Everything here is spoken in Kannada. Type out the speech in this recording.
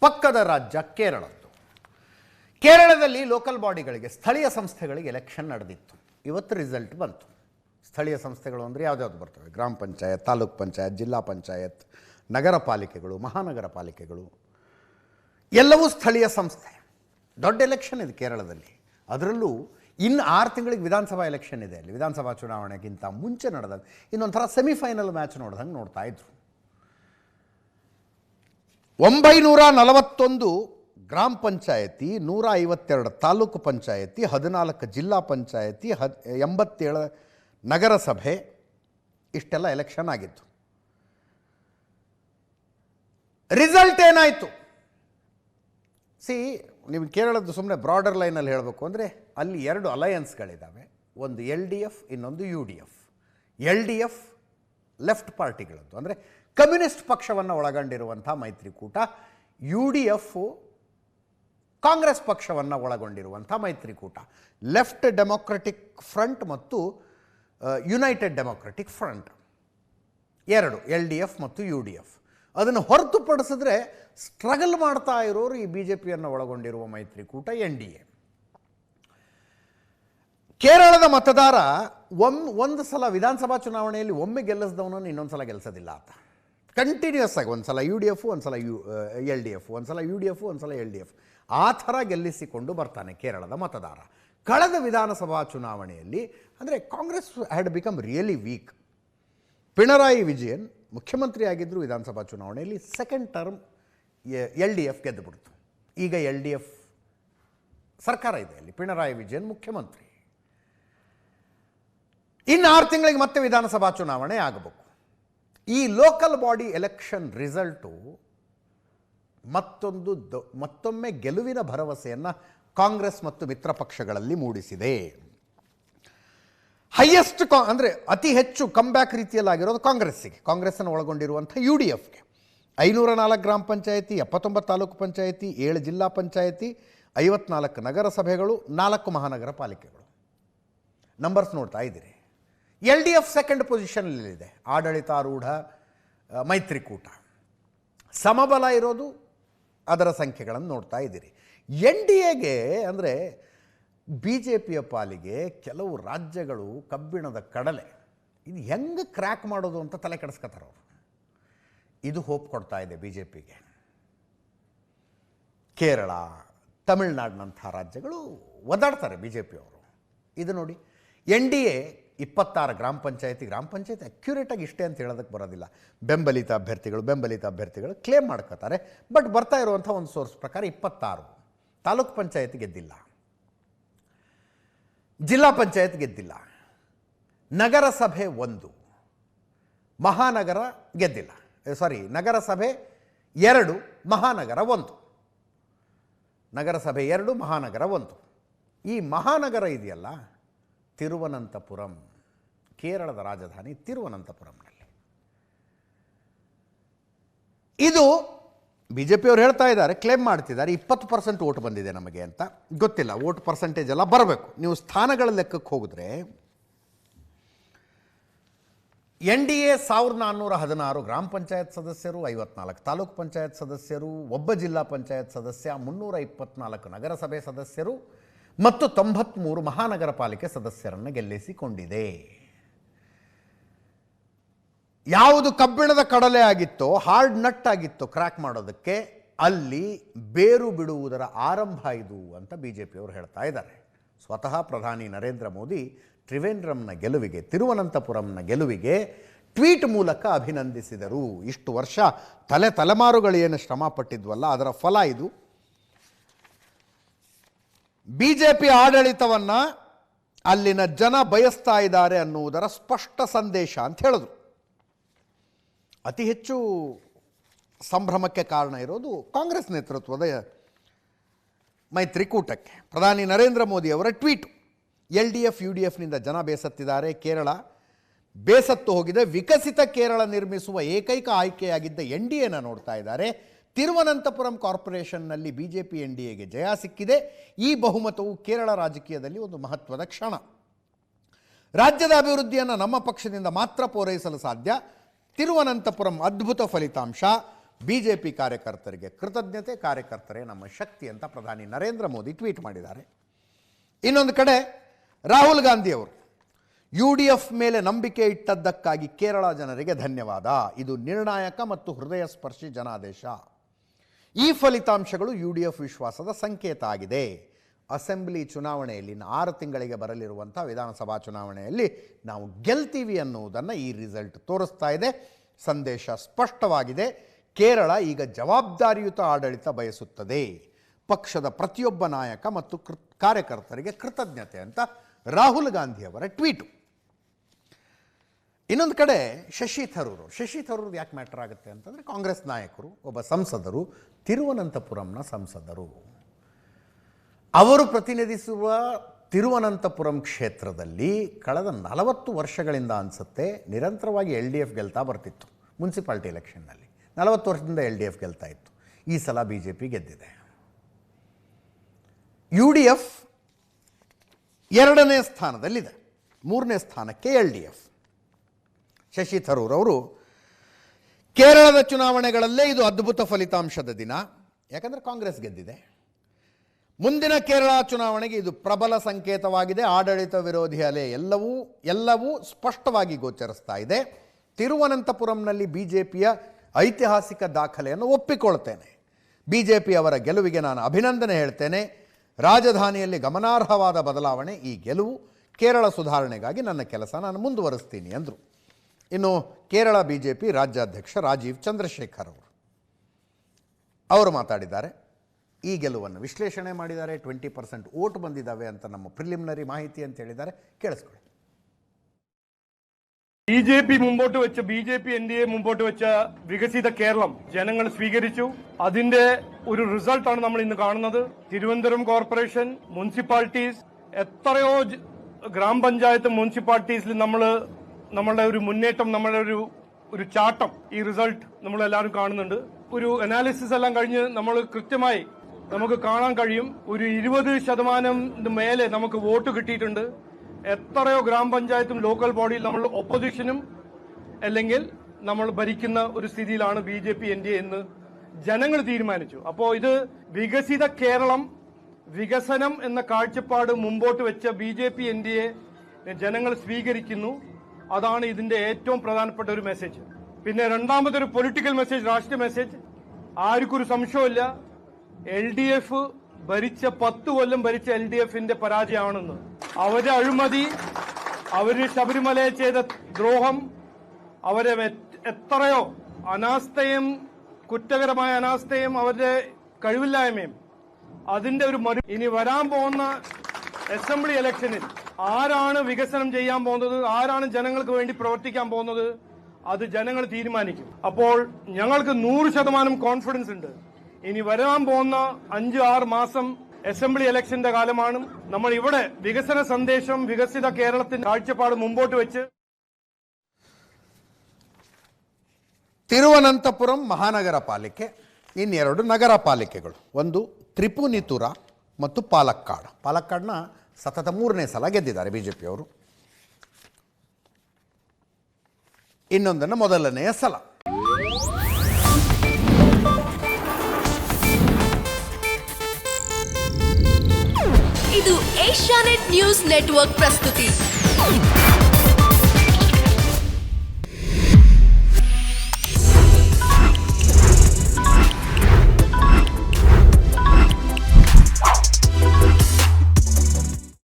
ಪಕ್ಕದ ರಾಜ್ಯ ಕೇರಳದ್ದು. ಕೇರಳದಲ್ಲಿ ಲೋಕಲ್ ಬಾಡಿಗಳಿಗೆ ಸ್ಥಳೀಯ ಸಂಸ್ಥೆಗಳಿಗೆ ಎಲೆಕ್ಷನ್ ನಡೆದಿತ್ತು. ಇವತ್ತು ರಿಸಲ್ಟ್ ಬಂತು. ಸ್ಥಳೀಯ ಸಂಸ್ಥೆಗಳು ಅಂದರೆ ಯಾವ್ದ್ಯಾವ್ದು ಬರ್ತವೆ? ಗ್ರಾಮ ಪಂಚಾಯತ್, ತಾಲೂಕ್ ಪಂಚಾಯತ್, ಜಿಲ್ಲಾ ಪಂಚಾಯತ್, ನಗರ ಪಾಲಿಕೆಗಳು, ಮಹಾನಗರ ಪಾಲಿಕೆಗಳು. ಎಲ್ಲವೂ ಸ್ಥಳೀಯ ಸಂಸ್ಥೆ. ದೊಡ್ಡ ಎಲೆಕ್ಷನ್ ಇದೆ ಕೇರಳದಲ್ಲಿ. ಅದರಲ್ಲೂ ಇನ್ನು ಆರು ತಿಂಗಳಿಗೆ ವಿಧಾನಸಭಾ ಎಲೆಕ್ಷನ್ ಇದೆ ಅಲ್ಲಿ. ವಿಧಾನಸಭಾ ಚುನಾವಣೆಗಿಂತ ಮುಂಚೆ ನಡೆದ ಇನ್ನೊಂಥರ ಸೆಮಿಫೈನಲ್ ಮ್ಯಾಚ್ ನೋಡ್ದಂಗೆ ನೋಡ್ತಾ ಇದ್ರು. ಒಂಬೈನೂರ ನಲವತ್ತೊಂದು ಗ್ರಾಮ ಪಂಚಾಯತಿ ನೂರ ಐವತ್ತೆರಡು ತಾಲೂಕು ಪಂಚಾಯತಿ, ಹದಿನಾಲ್ಕು ಜಿಲ್ಲಾ ಪಂಚಾಯತಿ, ಹದ್, ಎಂಬತ್ತೇಳು ನಗರಸಭೆ, ಇಷ್ಟೆಲ್ಲ ಎಲೆಕ್ಷನ್ ಆಗಿತ್ತು. ರಿಸಲ್ಟ್ ಏನಾಯಿತು? ಸಿ ನೀವು ಕೇರಳದ್ದು ಸುಮ್ಮನೆ ಬ್ರಾಡರ್ ಲೈನಲ್ಲಿ ಹೇಳಬೇಕು ಅಂದರೆ ಅಲ್ಲಿ ಎರಡು ಅಲಯನ್ಸ್ಗಳಿದ್ದಾವೆ ಒಂದು ಎಲ್ ಡಿ ಎಫ್ ಇನ್ನೊಂದು U D F L D F left ಪಾರ್ಟಿಗಳದ್ದು ಅಂದರೆ ಕಮ್ಯುನಿಸ್ಟ್ ಪಕ್ಷವನ್ನು ಒಳಗೊಂಡಿರುವಂಥ ಮೈತ್ರಿಕೂಟ, ಯು ಡಿ ಎಫ್ ಕಾಂಗ್ರೆಸ್ ಪಕ್ಷವನ್ನು ಒಳಗೊಂಡಿರುವಂಥ ಮೈತ್ರಿಕೂಟ. ಲೆಫ್ಟ್ ಡೆಮೊಕ್ರೆಟಿಕ್ ಫ್ರಂಟ್ ಮತ್ತು ಯುನೈಟೆಡ್ ಡೆಮೊಕ್ರೆಟಿಕ್ ಫ್ರಂಟ್. ಎರಡು, ಎಲ್ ಡಿ ಎಫ್ ಮತ್ತು ಯು ಡಿ ಎಫ್. ಅದನ್ನು ಹೊರತುಪಡಿಸಿದ್ರೆ ಸ್ಟ್ರಗಲ್ ಮಾಡ್ತಾ ಇರೋರು ಈ ಬಿ ಜೆ ಪಿಯನ್ನು ಒಳಗೊಂಡಿರುವ ಮೈತ್ರಿಕೂಟ ಎನ್ ಡಿ ಎ. ಕೇರಳದ ಮತದಾರ ಒಮ್, ಒಂದು ಸಲ ವಿಧಾನಸಭಾ ಚುನಾವಣೆಯಲ್ಲಿ ಒಮ್ಮೆ ಗೆಲ್ಲಿಸಿದವನನ್ನು ಇನ್ನೊಂದು ಸಲ ಗೆಲ್ಲಿಸೋದಿಲ್ಲ ಆತ. ಕಂಟಿನ್ಯೂಸ್ ಆಗಿ ಒಂದು ಸಲ ಯು ಡಿ ಎಫ್ ಒಂದು ಸಲ ಯು ಎಲ್ ಡಿ ಎಫ್ ಒಂದು ಸಲ ಯು ಡಿ ಎಫ್ ಒಂದು ಸಲ ಎಲ್ ಡಿ ಎಫ್ ಆ ಥರ ಗೆಲ್ಲಿಸಿಕೊಂಡು ಬರ್ತಾನೆ ಕೇರಳದ ಮತದಾರ. ಕಳೆದ ವಿಧಾನಸಭಾ ಚುನಾವಣೆಯಲ್ಲಿ, ಅಂದರೆ Congress had become really weak Pinarayi Vijayan ಮುಖ್ಯಮಂತ್ರಿ ಆಗಿದ್ದರು ವಿಧಾನಸಭಾ ಚುನಾವಣೆಯಲ್ಲಿ second term L D F ಗೆದ್ದುಬಿಡ್ತು ಈಗ ಎಲ್ ಡಿ ಎಫ್ ಸರ್ಕಾರ ಇದೆ ಅಲ್ಲಿ, ಪಿಣರಾಯಿ ವಿಜಯನ್ ಮುಖ್ಯಮಂತ್ರಿ. ಇನ್ನು ಆರು ತಿಂಗಳಿಗೆ ಮತ್ತೆ ವಿಧಾನಸಭಾ ಚುನಾವಣೆ ಆಗಬೇಕು. ಈ ಲೋಕಲ್ ಬಾಡಿ ಎಲೆಕ್ಷನ್ ರಿಸಲ್ಟು ಮತ್ತೊಂದು ಮತ್ತೊಮ್ಮೆ ಗೆಲುವಿನ ಭರವಸೆಯನ್ನು ಕಾಂಗ್ರೆಸ್ ಮತ್ತು ಮಿತ್ರ ಪಕ್ಷಗಳಲ್ಲಿ ಮೂಡಿಸಿದೆ. ಹೈಯೆಸ್ಟ್ ಕಾ, ಅಂದರೆ ಅತಿ ಹೆಚ್ಚು ಕಮ್ಬ್ಯಾಕ್ ರೀತಿಯಲ್ಲಾಗಿರೋದು ಕಾಂಗ್ರೆಸ್ಸಿಗೆ. ಕಾಂಗ್ರೆಸ್ಸನ್ನು ಒಳಗೊಂಡಿರುವಂಥ ಯು ಡಿ ಎಫ್ಗೆ ಐನೂರ ನಾಲ್ಕು ಗ್ರಾಮ ಪಂಚಾಯಿತಿ, ಎಪ್ಪತ್ತೊಂಬತ್ತು ತಾಲೂಕು ಪಂಚಾಯಿತಿ, ಏಳು ಜಿಲ್ಲಾ ಪಂಚಾಯಿತಿ, ಐವತ್ನಾಲ್ಕು ನಗರಸಭೆಗಳು, ನಾಲ್ಕು ಮಹಾನಗರ ಪಾಲಿಕೆಗಳು. ನಂಬರ್ಸ್ ನೋಡ್ತಾ ಇದ್ದೀರಿ. ಎಲ್ ಡಿ ಎಫ್ ಸೆಕೆಂಡ್ ಪೊಸಿಷನಲ್ಲಿದೆ ಆಡಳಿತಾರೂಢ ಮೈತ್ರಿಕೂಟ. ಸಮಬಲ ಇರೋದು ಅದರ ಸಂಖ್ಯೆಗಳನ್ನು ನೋಡ್ತಾ ಇದ್ದೀರಿ. ಎನ್ ಡಿ ಎಗೆ ಅಂದರೆ ಬಿ ಜೆ ಪಿಯ ಪಾಲಿಗೆ ಕೆಲವು ರಾಜ್ಯಗಳು ಕಬ್ಬಿಣದ ಕಡಲೆ. ಇದು ಹೆಂಗೆ ಕ್ರ್ಯಾಕ್ ಮಾಡೋದು ಅಂತ ತಲೆ ಕೆಡಿಸ್ಕೊತಾರೆ ಅವರು. ಇದು ಹೋಪ್ ಕೊಡ್ತಾ ಇದೆ ಬಿ ಜೆ ಪಿಗೆ. ಕೇರಳ ತಮಿಳುನಾಡಿನಂಥ ರಾಜ್ಯಗಳು ಒದಾಡ್ತಾರೆ ಬಿ ಜೆ ಪಿಯವರು. ಇದು ನೋಡಿ, ಎನ್ ಡಿ ಎ ಇಪ್ಪತ್ತಾರು ಗ್ರಾಮ ಪಂಚಾಯತಿ, ಗ್ರಾಮ ಪಂಚಾಯತ್ ಅಕ್ಯುರೇಟಾಗಿ ಇಷ್ಟೇ ಅಂತ ಹೇಳೋದಕ್ಕೆ ಬರೋದಿಲ್ಲ. ಬೆಂಬಲಿತ ಅಭ್ಯರ್ಥಿಗಳು ಬೆಂಬಲಿತ ಅಭ್ಯರ್ಥಿಗಳು ಕ್ಲೇಮ್ ಮಾಡ್ಕೋತಾರೆ. ಬಟ್ ಬರ್ತಾ ಇರುವಂಥ ಒಂದು ಸೋರ್ಸ್ ಪ್ರಕಾರ ಇಪ್ಪತ್ತಾರು. ತಾಲೂಕ್ ಪಂಚಾಯತ್ ಗೆದ್ದಿಲ್ಲ. ಜಿಲ್ಲಾ ಪಂಚಾಯತ್ ಗೆದ್ದಿಲ್ಲ. ನಗರಸಭೆ ಒಂದು. ಮಹಾನಗರ ಗೆದ್ದಿಲ್ಲ. ಸಾರಿ ನಗರಸಭೆ ಎರಡು, ಮಹಾನಗರ ಒಂದು. ನಗರಸಭೆ ಎರಡು, ಮಹಾನಗರ ಒಂದು. ಈ ಮಹಾನಗರ ಇದೆಯಲ್ಲ ತಿರುವನಂತಪುರಂ, ಕೇರಳದ ರಾಜಧಾನಿ ತಿರುವನಂತಪುರಂನಲ್ಲಿ. ಇದು ಬಿ ಜೆ ಪಿಯವರು ಹೇಳ್ತಾ ಇದ್ದಾರೆ ಕ್ಲೇಮ್ ಮಾಡ್ತಿದ್ದಾರೆ, ಇಪ್ಪತ್ತು ಪರ್ಸೆಂಟ್ ಓಟ್ ಬಂದಿದೆ ನಮಗೆ ಅಂತ. ಗೊತ್ತಿಲ್ಲ ಓಟ್ ಪರ್ಸೆಂಟೇಜ್ ಎಲ್ಲ ಬರಬೇಕು. ನೀವು ಸ್ಥಾನಗಳ ಲೆಕ್ಕಕ್ಕೆ ಹೋಗಿದ್ರೆ, ಎನ್ ಡಿ ಎ ಸಾವಿರದ ನಾನ್ನೂರ ಹದಿನಾರು ಗ್ರಾಮ ಪಂಚಾಯತ್ ಸದಸ್ಯರು, ಐವತ್ನಾಲ್ಕು ತಾಲೂಕು ಪಂಚಾಯತ್ ಸದಸ್ಯರು, ಒಬ್ಬ ಜಿಲ್ಲಾ ಪಂಚಾಯತ್ ಸದಸ್ಯ ಮುನ್ನೂರ ಇಪ್ಪತ್ನಾಲ್ಕು ನಗರಸಭೆ ಸದಸ್ಯರು ಮತ್ತು ತೊಂಬತ್ತ್ಮೂರು ಮಹಾನಗರ ಪಾಲಿಕೆ ಸದಸ್ಯರನ್ನು ಗೆಲ್ಲಿಸಿಕೊಂಡಿದೆ. ಯಾವುದು ಕಬ್ಬಿಣದ ಕಡಲೆ ಆಗಿತ್ತೋ ಹಾರ್ಡ್ ನಟ್ ಆಗಿತ್ತೋ ಕ್ರ್ಯಾಕ್ ಮಾಡೋದಕ್ಕೆ ಅಲ್ಲಿ ಬೇರು ಬಿಡುವುದರ ಆರಂಭ ಇದು ಅಂತ ಬಿ ಜೆ ಪಿಯವರು ಹೇಳ್ತಾ ಇದ್ದಾರೆ. ಸ್ವತಃ ಪ್ರಧಾನಿ ನರೇಂದ್ರ ಮೋದಿ ತ್ರಿವೇಂದ್ರಂನ ಗೆಲುವಿಗೆ, ತಿರುವನಂತಪುರಂನ ಗೆಲುವಿಗೆ ಟ್ವೀಟ್ ಮೂಲಕ ಅಭಿನಂದಿಸಿದರು. ಇಷ್ಟು ವರ್ಷ ತಲೆ ತಲೆಮಾರುಗಳೇನು ಶ್ರಮ ಪಟ್ಟಿದ್ವಲ್ಲ, ಅದರ ಫಲ ಇದು. ಬಿ ಜೆ ಪಿ ಆಡಳಿತವನ್ನು ಅಲ್ಲಿನ ಜನ ಬಯಸ್ತಾ ಇದ್ದಾರೆ ಅನ್ನುವುದರ ಸ್ಪಷ್ಟ ಸಂದೇಶ ಅಂತ ಹೇಳಿದ್ರು. ಅತಿ ಹೆಚ್ಚು ಸಂಭ್ರಮಕ್ಕೆ ಕಾರಣ ಇರೋದು ಕಾಂಗ್ರೆಸ್ ನೇತೃತ್ವದ ಮೈತ್ರಿಕೂಟಕ್ಕೆ. ಪ್ರಧಾನಿ ನರೇಂದ್ರ ಮೋದಿ ಅವರ tweet. L D F, U D ಎಫ್ನಿಂದ ಜನ ಬೇಸತ್ತಿದ್ದಾರೆ. ಕೇರಳ ಬೇಸತ್ತು ಹೋಗಿದೆ. ವಿಕಸಿತ ಕೇರಳ ನಿರ್ಮಿಸುವ ಏಕೈಕ ಆಯ್ಕೆಯಾಗಿದ್ದ ಎನ್ ಡಿ ಎನ ನೋಡ್ತಾ ಇದ್ದಾರೆ. Thiruvananthapuram ಕಾರ್ಪೊರೇಷನ್ನಲ್ಲಿ B J P N D ಎಗೆ ಜಯ ಸಿಕ್ಕಿದೆ. ಈ ಬಹುಮತವು ಕೇರಳ ರಾಜಕೀಯದಲ್ಲಿ ಒಂದು ಮಹತ್ವದ ಕ್ಷಣ. ರಾಜ್ಯದ ಅಭಿವೃದ್ಧಿಯನ್ನು ನಮ್ಮ ಪಕ್ಷದಿಂದ ಮಾತ್ರ ಪೂರೈಸಲು ಸಾಧ್ಯ. ತಿರುವನಂತಪುರಂ ಅದ್ಭುತ ಫಲಿತಾಂಶ. ಬಿ ಜೆ ಪಿ ಕಾರ್ಯಕರ್ತರಿಗೆ ಕೃತಜ್ಞತೆ, ಕಾರ್ಯಕರ್ತರೇ ನಮ್ಮ ಶಕ್ತಿ ಅಂತ ಪ್ರಧಾನಿ ನರೇಂದ್ರ ಮೋದಿ ಟ್ವೀಟ್ ಮಾಡಿದ್ದಾರೆ. ಇನ್ನೊಂದು ಕಡೆ, ರಾಹುಲ್ ಗಾಂಧಿ ಅವರು ಯು ಡಿ ಎಫ್ ಮೇಲೆ ನಂಬಿಕೆ ಇಟ್ಟದ್ದಕ್ಕಾಗಿ ಕೇರಳ ಜನರಿಗೆ ಧನ್ಯವಾದ. ಇದು ನಿರ್ಣಾಯಕ ಮತ್ತು ಹೃದಯ ಸ್ಪರ್ಶಿ ಜನಾದೇಶ. ಈ ಫಲಿತಾಂಶಗಳು ಯು ಡಿ ಎಫ್ ವಿಶ್ವಾಸದ ಸಂಕೇತ ಆಗಿದೆ. ಅಸೆಂಬ್ಲಿ ಚುನಾವಣೆಯಲ್ಲಿ ಆರು ತಿಂಗಳಿಗೆ ಬರಲಿರುವಂಥ ವಿಧಾನಸಭಾ ಚುನಾವಣೆಯಲ್ಲಿ ನಾವು ಗೆಲ್ತೀವಿ ಅನ್ನುವುದನ್ನು ಈ ರಿಸಲ್ಟ್ ತೋರಿಸ್ತಾ ಇದೆ. ಸಂದೇಶ ಸ್ಪಷ್ಟವಾಗಿದೆ. ಕೇರಳ ಈಗ ಜವಾಬ್ದಾರಿಯುತ ಆಡಳಿತ ಬಯಸುತ್ತದೆ. ಪಕ್ಷದ ಪ್ರತಿಯೊಬ್ಬ ನಾಯಕ ಮತ್ತು ಕೃ ಕಾರ್ಯಕರ್ತರಿಗೆ ಕೃತಜ್ಞತೆ ಅಂತ ರಾಹುಲ್ ಗಾಂಧಿಯವರ ಟ್ವೀಟು. ಇನ್ನೊಂದು ಕಡೆ ಶಶಿ ಥರೂರು. ಶಶಿ ಥರೂರ್ ಯಾಕೆ ಮ್ಯಾಟರ್ ಆಗುತ್ತೆ ಅಂತಂದರೆ ಕಾಂಗ್ರೆಸ್ ನಾಯಕರು, ಒಬ್ಬ ಸಂಸದರು, ತಿರುವನಂತಪುರಂನ ಸಂಸದರು. ಅವರು ಪ್ರತಿನಿಧಿಸುವ ತಿರುವನಂತಪುರಂ ಕ್ಷೇತ್ರದಲ್ಲಿ ಕಳೆದ ನಲವತ್ತು ವರ್ಷಗಳಿಂದ ಅನಿಸುತ್ತೆ ನಿರಂತರವಾಗಿ ಎಲ್ ಡಿ ಎಫ್ ಗೆಲ್ತಾ ಬರ್ತಿತ್ತು ಮುನ್ಸಿಪಾಲ್ಟಿ ಎಲೆಕ್ಷನ್ನಲ್ಲಿ. ನಲವತ್ತು ವರ್ಷದಿಂದ ಎಲ್ ಡಿ ಎಫ್ ಗೆಲ್ತಾ ಇತ್ತು. ಈ ಸಲ ಬಿ ಜೆ ಪಿ ಗೆದ್ದಿದೆ. ಯು ಡಿ ಎಫ್ ಎರಡನೇ ಸ್ಥಾನದಲ್ಲಿದೆ. ಮೂರನೇ ಸ್ಥಾನಕ್ಕೆ L D F. Shashi Tharoor ಅವರು ಕೇರಳದ ಚುನಾವಣೆಗಳಲ್ಲೇ ಇದು ಅದ್ಭುತ ಫಲಿತಾಂಶದ ದಿನ. ಯಾಕಂದರೆ ಕಾಂಗ್ರೆಸ್ ಗೆದ್ದಿದೆ. ಮುಂದಿನ ಕೇರಳ ಚುನಾವಣೆಗೆ ಇದು ಪ್ರಬಲ ಸಂಕೇತವಾಗಿದೆ. ಆಡಳಿತ ವಿರೋಧಿ ಅಲೆ ಎಲ್ಲವೂ ಎಲ್ಲವೂ ಸ್ಪಷ್ಟವಾಗಿ ಗೋಚರಿಸ್ತಾ ಇದೆ. ತಿರುವನಂತಪುರಂನಲ್ಲಿ ಬಿ ಜೆ ಪಿಯ ಐತಿಹಾಸಿಕ ದಾಖಲೆಯನ್ನು ಒಪ್ಪಿಕೊಳ್ತೇನೆ. ಬಿ ಜೆ ಅವರ ಗೆಲುವಿಗೆ ನಾನು ಅಭಿನಂದನೆ ಹೇಳ್ತೇನೆ. ರಾಜಧಾನಿಯಲ್ಲಿ ಗಮನಾರ್ಹವಾದ ಬದಲಾವಣೆ, ಈ ಗೆಲುವು ಕೇರಳ ಸುಧಾರಣೆಗಾಗಿ ನನ್ನ ಕೆಲಸ ನಾನು ಮುಂದುವರಿಸ್ತೀನಿ ಅಂದರು ಇನ್ನು ಕೇರಳ ಬಿ ಜೆ ಪಿ ರಾಜ್ಯಾಧ್ಯಕ್ಷ ರಾಜೀವ್ ಚಂದ್ರಶೇಖರ್ ಅವರು ಅವರು ಮಾತಾಡಿದ್ದಾರೆ ಈ ಗೆಲುವನ್ನು ವಿಶ್ಲೇಷಣೆ ಮಾಡಿದ್ದಾರೆ ಟ್ವೆಂಟಿ ಪರ್ಸೆಂಟ್ ಓಟ್ ಬಂದಿದ್ದಾವೆ ಅಂತ ನಮ್ಮ ಪ್ರಿಲಿಮಿನರಿ ಮಾಹಿತಿ ಅಂತ ಹೇಳಿದ್ದಾರೆ ಕೇಳಿಸ್ಕೊಳ್ಳಿ ബി ജെ പി മുമ്പോട്ട് വെച്ച B J P N D A മുമ്പോട്ട് വെച്ച വികസിത കേരളം ജനങ്ങൾ സ്വീകരിച്ചു അതിന്റെ ഒരു റിസൾട്ടാണ് നമ്മൾ ഇന്ന് കാണുന്നത് തിരുവനന്തപുരം കോർപ്പറേഷൻ മുനിസിപ്പാലിറ്റീസ് എത്രയോ ജ- ഗ്രാമപഞ്ചായത്ത് മുനിസിപ്പാലിറ്റീസിൽ നമ്മൾ നമ്മളുടെ ഒരു മുന്നേറ്റം നമ്മളുടെ ഒരു ഒരു ചാട്ടം ഈ റിസൾട്ട് നമ്മൾ എല്ലാവരും കാണുന്നുണ്ട്. ഒരു അനാലിസിസ് എല്ലാം കഴിഞ്ഞ് നമ്മൾ കൃത്യമായി നമുക്ക് കാണാൻ കഴിയും. ഒരു ഇരുപത് ശതമാനം മേലെ നമുക്ക് വോട്ട് കിട്ടിയിട്ടുണ്ട്. എത്രയോ ഗ്രാമപഞ്ചായത്തും ലോക്കൽ ബോഡിയിൽ നമ്മൾ ഒപ്പോസിഷനും അല്ലെങ്കിൽ നമ്മൾ ഭരിക്കുന്ന ഒരു സ്ഥിതിയിലാണ് B J P N D A എന്ന് ജനങ്ങൾ തീരുമാനിച്ചു. അപ്പോൾ ഇത് വികസിത കേരളം വികസനം എന്ന കാഴ്ചപ്പാട് മുമ്പോട്ട് വെച്ച B J P N D A ജനങ്ങൾ സ്വീകരിക്കുന്നു. അതാണ് ഇതിന്റെ ഏറ്റവും പ്രധാനപ്പെട്ട ഒരു മെസ്സേജ് പിന്നെ രണ്ടാമതൊരു പൊളിറ്റിക്കൽ മെസ്സേജ് രാഷ്ട്രീയ മെസ്സേജ് ആർക്കൊരു ഒരു സംശയമില്ല എൽ ഡി എഫ് ഭരിച്ച പത്ത് കൊല്ലം ഭരിച്ച എൽ ഡി എഫിന്റെ പരാജയമാണെന്ന്. അവരെ അഴിമതി അവർ ശബരിമലയെ ചെയ്ത ദ്രോഹം അവരെ എത്രയോ അനാസ്ഥയും കുറ്റകരമായ അനാസ്ഥയും അവരുടെ കഴിവില്ലായ്മയും. അതിന്റെ ഒരു മറു ഇനി വരാൻ പോകുന്ന അസംബ്ലി ഇലക്ഷനിൽ ആരാണ് വികസനം ചെയ്യാൻ പോകുന്നത് ആരാണ് ജനങ്ങൾക്ക് വേണ്ടി പ്രവർത്തിക്കാൻ പോകുന്നത് അത് ജനങ്ങൾ തീരുമാനിക്കും അപ്പോൾ ഞങ്ങൾക്ക് നൂറ് ശതമാനം കോൺഫിഡൻസ് ഉണ്ട് ഇനി വരാൻ പോകുന്ന അഞ്ച് ആറ് മാസം അസംബ്ലി ഇലക്ഷന്റെ കാലമാണ് നമ്മൾ ഇവിടെ വികസന സന്ദേശം വികസിത കേരളത്തിന്റെ കാഴ്ചപ്പാട് മുമ്പോട്ട് വെച്ച് ತಿರುವನಂತಪುರಂ ಮಹಾನಗರ ಪಾಲಿಕೆ ಇನ್ನೆರಡು ನಗರ ಪಾಲಿಕೆಗಳು ಒಂದು ತ್ರಿಪುನಿತುರ ಮತ್ತು ಪಾಲಕ್ಕಾಡ್. ಪಾಲಕ್ಕಾಡ್ನ ಸತತ ಮೂರನೇ ಸಲ ಗೆದ್ದಿದ್ದಾರೆ ಬಿ ಜೆ ಪಿಯವರು ಇನ್ನೊಂದನ್ನು ಮೊದಲನೆಯ ಸಲ. ಇದು ಏಷ್ಯಾನೆಟ್ ನ್ಯೂಸ್ ನೆಟ್ವರ್ಕ್ ಪ್ರಸ್ತುತಿ.